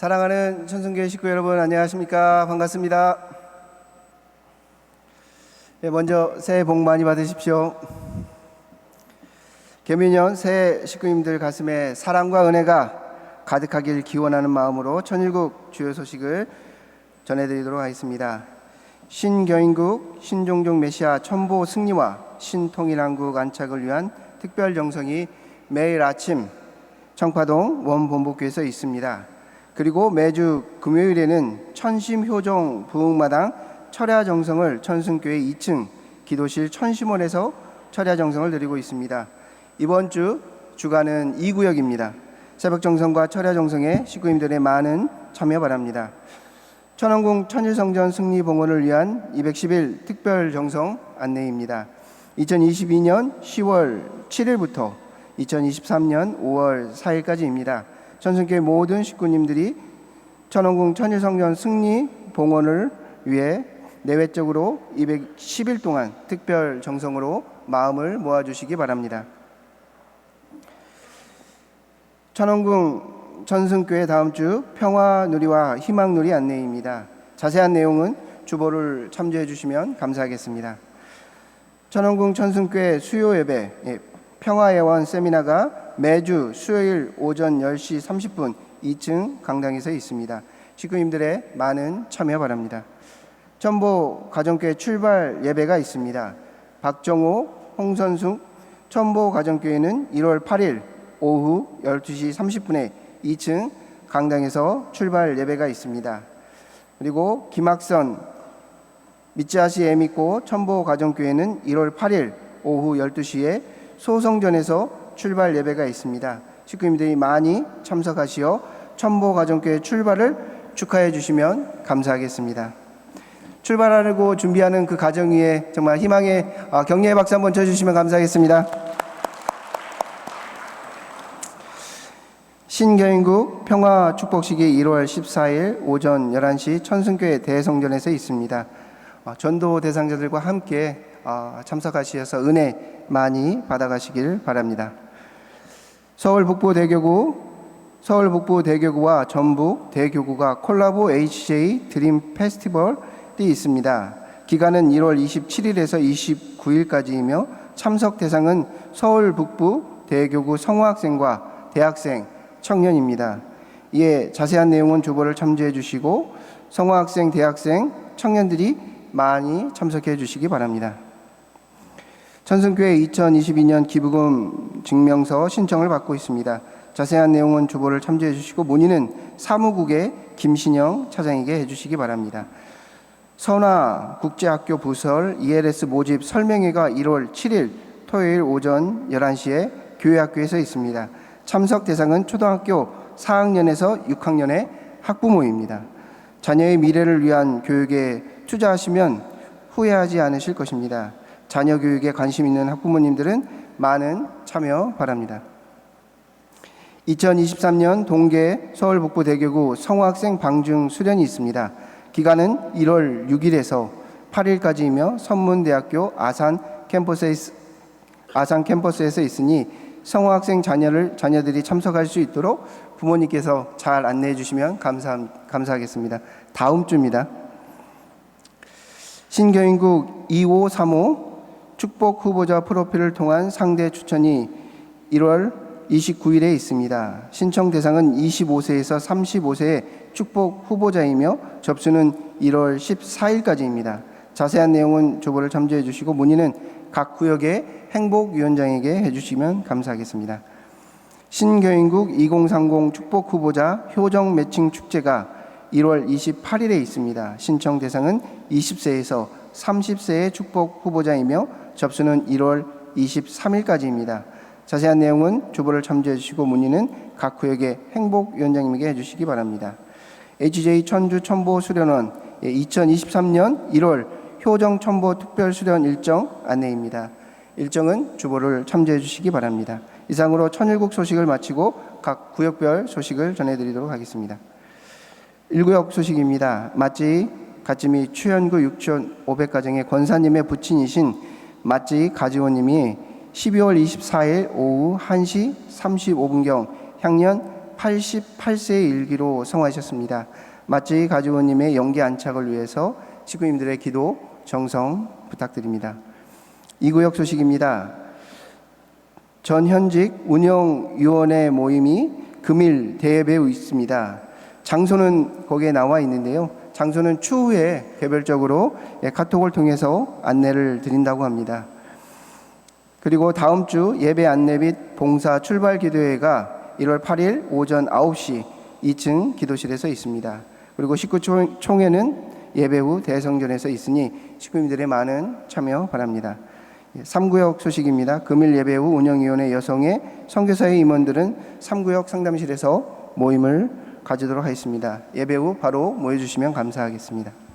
사랑하는 천승교회 식구 여러분 안녕하십니까 반갑습니다. 네, 먼저 새해 복 많이 받으십시오. 개미년 새해 식구님들 가슴에 사랑과 은혜가 가득하길 기원하는 마음으로 천일국 주요 소식을 전해드리도록 하겠습니다. 신교인국 신종종 메시아 천보 승리와 신통일한국 안착을 위한 특별 정성이 매일 아침 청파동 원본부교에서 있습니다. 그리고 매주 금요일에는 천심효종 부흥마당 철야 정성을 천승교회 2층 기도실 천심원에서 철야 정성을 드리고 있습니다. 이번 주 주간은 2구역입니다. 새벽 정성과 철야 정성에 식구님들의 많은 참여 바랍니다. 천왕궁 천일성전 승리 봉헌을 위한 210일 특별 정성 안내입니다. 2022년 10월 7일부터 2023년 5월 4일까지입니다. 천승교회 모든 식구님들이 천원궁 천일성전 승리 봉헌을 위해 내외적으로 210일 동안 특별 정성으로 마음을 모아주시기 바랍니다. 천원궁 전승교회 다음 주 평화 누리와 희망 누리 안내입니다. 자세한 내용은 주보를 참조해 주시면 감사하겠습니다. 천원궁 천승교회 수요 예배 예, 평화예원 세미나가 매주 수요일 오전 10시 30분 2층 강당에서 있습니다. 식구님들의 많은 참여 바랍니다. 천보 가정교회 출발 예배가 있습니다. 박정호, 홍선숙 천보 가정교회는 1월 8일 오후 12시 30분에 2층 강당에서 출발 예배가 있습니다. 그리고 김학선 미치아시 에미코 천보 가정교회는 1월 8일 오후 12시에 소성전에서 출발 예배가 있습니다. 식구님들이 많이 참석하시어 천보 가정교회 출발을 축하해 주시면 감사하겠습니다. 출발하려고 준비하는 그 가정 위에 정말 희망의 아, 격려의 박수 한번 쳐주시면 감사하겠습니다. 신교인국 평화 축복식이 1월 14일 오전 11시 천승교회 대성전에서 있습니다. 어, 전도 대상자들과 함께 어, 참석하셔서 은혜 많이 받아가시길 바랍니다. 서울 북부 대교구 서울 북부 대교구와 전북 대교구가 콜라보 HJ 드림 페스티벌이 있습니다. 기간은 1월 27일에서 29일까지이며 참석 대상은 서울 북부 대교구 성호학생과 대학생, 청년입니다. 이에 자세한 내용은 주보를 참조해 주시고 성호학생, 대학생, 청년들이 많이 참석해 주시기 바랍니다. 천승교회 2022년 기부금 증명서 신청을 받고 있습니다. 자세한 내용은 주보를 참조해 주시고 문의는 사무국의 김신영 차장에게 해 주시기 바랍니다. 선화 국제학교 부설 ELS 모집 설명회가 1월 7일 토요일 오전 11시에 교회학교에서 있습니다. 참석 대상은 초등학교 4학년에서 6학년의 학부모입니다. 자녀의 미래를 위한 교육에 투자하시면 후회하지 않으실 것입니다. 자녀 교육에 관심 있는 학부모님들은 많은 참여 바랍니다. 2023년 동계 서울 북부 대교구 성화학생 방중 수련이 있습니다. 기간은 1월 6일에서 8일까지이며 선문대학교 아산 캠퍼스에 아산 캠퍼스에서 있으니 성화학생 자녀를 자녀들이 참석할 수 있도록 부모님께서 잘 안내해 주시면 감사 감사하겠습니다. 다음 주입니다. 신교인국 2535 축복 후보자 프로필을 통한 상대 추천이 1월 29일에 있습니다. 신청 대상은 25세에서 35세의 축복 후보자이며 접수는 1월 14일까지입니다. 자세한 내용은 조보를 참조해 주시고 문의는 각 구역의 행복위원장에게 해주시면 감사하겠습니다. 신교인국 2030 축복 후보자 효정 매칭 축제가 1월 28일에 있습니다. 신청 대상은 20세에서 30세의 축복 후보자이며 접수는 1월 23일까지입니다. 자세한 내용은 주보를 참조해 주시고 문의는 각 구역의 행복위원장님에게 해주시기 바랍니다. HJ 천주 첨보 수련원 2023년 1월 효정 첨보 특별 수련 일정 안내입니다. 일정은 주보를 참조해 주시기 바랍니다. 이상으로 천일국 소식을 마치고 각 구역별 소식을 전해드리도록 하겠습니다. 1구역 소식입니다. 맛지 가찜이 추현구 육촌 500가정의 권사님의 부친이신 맛지 가지원님이 12월 24일 오후 1시 35분경 향년 88세의 일기로 성하셨습니다. 마찌 가지원님의 영계 안착을 위해서 식구님들의 기도 정성 부탁드립니다. 이 구역 소식입니다. 전현직 운영위원회 모임이 금일 대회에 있습니다. 장소는 거기에 나와 있는데요. 장소는 추후에 개별적으로 예, 카톡을 통해서 안내를 드린다고 합니다. 그리고 다음 주 예배 안내 및 봉사 출발 기도회가 1월 8일 오전 9시 2층 기도실에서 있습니다. 그리고 19 총회는 예배 후 대성전에서 있으니 식구님들의 많은 참여 바랍니다. 3구역 소식입니다. 금일 예배 후 운영위원회 여성의 선교사의 임원들은 3구역 상담실에서 모임을 가지도록 하겠습니다. 예배 후 바로 모여주시면 감사하겠습니다.